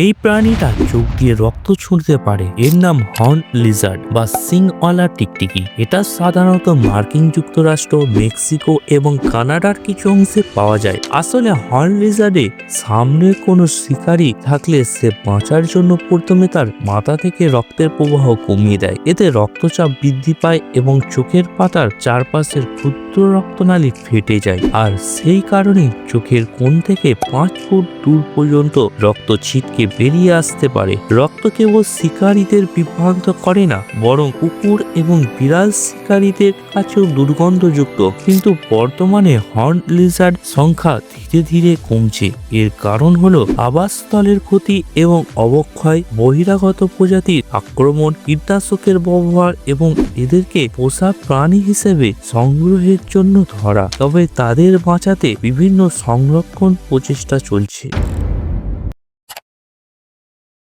এই প্রাণীটা চোখ দিয়ে রক্ত ছুঁড়তে পারে। এর নাম হর্ন লিজার্ড বা সিংওয়ালা টিকটিকি। এটা সাধারণত মার্কিন যুক্তরাষ্ট্র, মেক্সিকো এবং কানাডার কিছু অংশে পাওয়া যায়। আসলে হর্ন লিজার্ডে সামনে কোনো শিকারি থাকলে সে বাঁচার জন্য প্রথমে তার মাথা থেকে রক্তের প্রবাহ কমিয়ে দেয়। এতে রক্তচাপ বৃদ্ধি পায় এবং চোখের পাতার চারপাশের ক্ষুদ্র রক্তনালী ফেটে যায়। আর সেই কারণে চোখের কোণ থেকে পাঁচ ফুট দূর পর্যন্ত রক্ত ছিটকে বেরিয়ে আসতে পারে। রক্ত কেবল শিকারীদের বিভ্রান্ত করে না, বরং কুকুর এবং বিড়াল শিকারীদের কাছেও দুর্গন্ধযুক্ত। কিন্তু বর্তমানে হর্ন লিজার্ড সংখ্যা ধীরে ধীরে কমছে। এর কারণ হলো আবাসস্থলের ক্ষতি এবং অবক্ষয়, বহিরাগত প্রজাতির আক্রমণ, কীটনাশকের ব্যবহার এবং এদেরকে পোষা প্রাণী হিসেবে সংগ্রহের জন্য ধরা। তবে তাদের বাঁচাতে বিভিন্ন সংরক্ষণ প্রচেষ্টা চলছে।